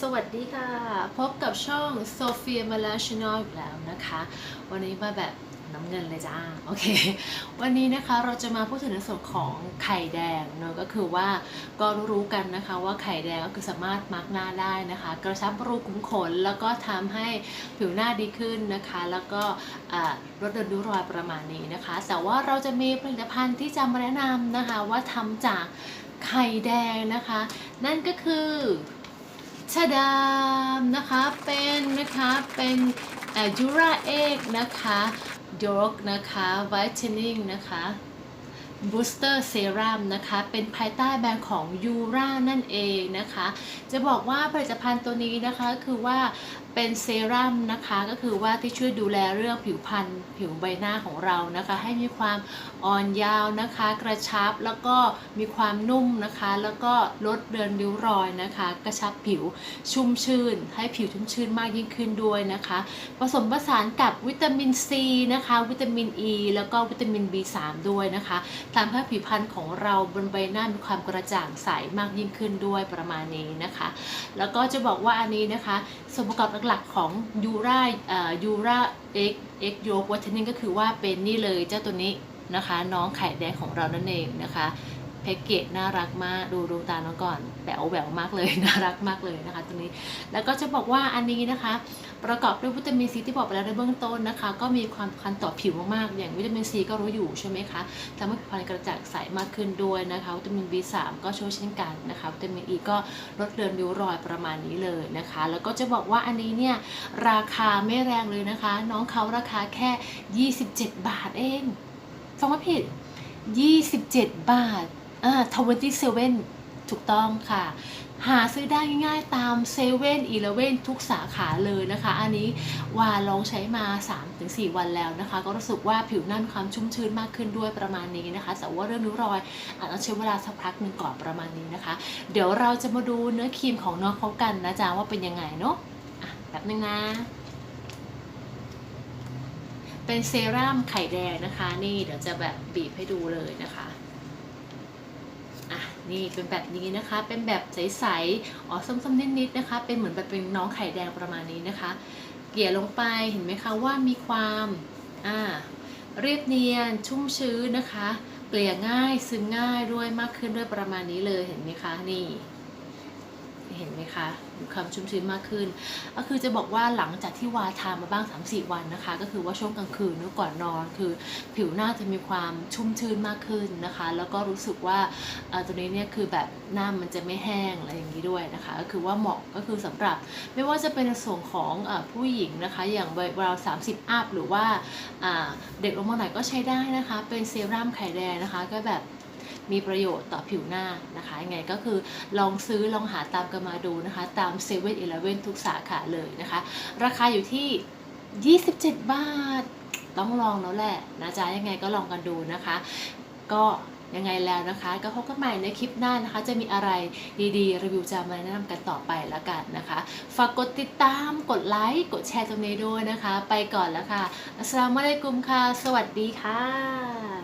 สวัสดีค่ะ พบกับช่องโซเฟียมาลาชนอลอีกแล้วนะคะ วันนี้มาแบบน้ำเงินเลยจ้า โอเค วันนี้นะคะเราจะมาพูดถึงในส่วนของไข่แดงเนอะก็คือว่าก็รู้กันนะคะว่าไข่แดงก็คือสามารถมาร์กหน้าได้นะคะ กระชับรูขุมขน แล้วก็ทำให้ผิวหน้าดีขึ้นนะคะ แล้วก็ลดเดินริ้วรอยประมาณนี้นะคะ แต่ว่าเราจะมีผลิตภัณฑ์ที่จะมาแนะนำนะคะว่าทำจากไข่แดงนะคะ นั่นก็คือ ชาดามนะคะเป็นนะคะเป็นจูราเอกนะคะดอกนะคะไวท์เทนนิ่งนะคะ บูสเตอร์เซรั่มนะคะ เป็นภายใต้แบรนด์ของยูรานั่นเองนะคะ จะบอกว่าผลิตภัณฑ์ตัวนี้นะคะคือว่าเป็นเซรั่มนะคะก็คือว่าที่ช่วยดูแลเรื่องผิวพรรณผิวใบหน้าของเรานะคะ ให้มีความอ่อนยาวนะคะ กระชับแล้วก็มีความนุ่มนะคะ แล้วก็ลดเดือนริ้วรอยนะคะ กระชับผิวชุ่มชื่น ให้ผิวชุ่มชื่นมากยิ่งขึ้นด้วยนะคะ ผสมผสานกับวิตามินซีนะคะ วิตามินอ e, ีแล้วก็วิตามิน B3 ด้วยนะคะทำให้ผิวพรรณของเราบนใบหน้ามีความกระจ่างใสมากยิ่งขึ้นด้วยประมาณนี้นะคะ แล้วก็จะบอกว่าอันนี้นะคะ ส่วนประกอบหลักๆของยูรายูราเอ็กเอ็กโยกวัตเทนก็คือว่าเป็นนี่เลยเจ้าตัวนี้นะคะ น้องไข่แดงของเรานั่นเองนะคะ แพ็กเกจน่ารักมากดูดวงตาน้องก่อนแป๋วแหววมากเลยน่ารักมากเลยนะคะตัวนี้แล้วก็จะบอกว่าอันนี้นะคะ ประกอบด้วยวิตามินซีที่บอกไปแล้วในเบื้องต้นนะคะ ก็มีความสำคัญต่อผิวมากๆ อย่างวิตามินซีก็รู้อยู่ใช่ไหมคะทำให้ผิวพรรณกระจ่างใสมากขึ้นด้วยนะคะวิตามิน B3 ก็ช่วยเช่นกันนะคะวิตามินอ e ีก็ลดเลือนริ้วรอยประมาณนี้เลยนะคะ แล้วก็จะบอกว่าอันนี้เนี่ยราคาไม่แรงเลยนะคะ น้องเขาราคาแค่ 27 บาทเองฟังไม่ผิด 27 บาท อ่า27ถูกต้องค่ะ หาซื้อได้ง่ายๆตามเซเว่นอีเลเว่นทุกสาขาเลยนะคะ อันนี้วาลองใช้มา 3-4 วันแล้วนะคะ ก็รู้สึกว่าผิวหน้ามีความชุ่มชื้นมากขึ้นด้วยประมาณนี้นะคะ แต่ว่าเรื่องริ้วรอยอาจจะใช้เวลาสักพักหนึ่งก่อนประมาณนี้นะคะ เดี๋ยวเราจะมาดูเนื้อครีมของน้องเขากันนะจ๊ะว่าเป็นยังไงเนาะอะแบบนึงนะเป็นเซรั่มไข่แดงนะคะ นี่เดี๋ยวจะแบบบีบให้ดูเลยนะคะ นี่เป็นแบบนี้นะคะ เป็นแบบใสๆอ๋อส้มๆนิดๆนะคะ เป็นเหมือนแบบเป็นน้องไข่แดงประมาณนี้นะคะ เกลี่ยลงไปเห็นไหมคะว่ามีความอ่าเรียบเนียนชุ่มชื้นนะคะ เกลี่ยง่ายซึมง่ายด้วยมากขึ้นด้วยประมาณนี้เลยเห็นไหมคะนี่ เห็นไหมคะมีความชุ่มชื้นมากขึ้น ก็คือจะบอกว่าหลังจากที่วาทามาบ้าง 3-4 วันนะคะ ก็คือว่าช่วงกลางคืนหรือก่อนนอน คือผิวหน้าจะมีความชุ่มชื้นมากขึ้นนะคะ แล้วก็รู้สึกว่าตัวนี้เนี่ยคือแบบหน้ามันจะไม่แห้งอะไรอย่างนี้ด้วยนะคะ ก็คือว่าเหมาะก็คือสำหรับไม่ว่าจะเป็นส่วนของอผู้หญิงนะคะ อย่างวัยเรา30อัพหรือว่าอ่าเด็กลงมาหน่อยก็ใช้ได้นะคะ เป็นเซรั่มไข่แดงนะคะ ก็แบบ มีประโยชน์ต่อผิวหน้านะคะยังไงก็คือลองซื้อลองหาตามกันมาดูนะคะ ตาม7 e เ e ่ e อทุกสาขาเลยนะคะ ราคาอยู่ที่ 27 บาท ต้องลองแล้วแหละนะจ๊ะยังไงก็ลองกันดูนะคะ ก็ยังไงแล้วนะคะ ก็พบกันใหม่ในคลิปหน้านะคะ จะมีอะไรดีๆ รีวิวจะมาแนะนำกันต่อไปแล้วกันนะคะ ฝากกดติดตามกดไลค์กดแชร์ตรงนี้ด้วยนะคะ ไปก่อนแล้วค่ะอัสสลามุอะลัยกุมค่ะ สวัสดีค่ะ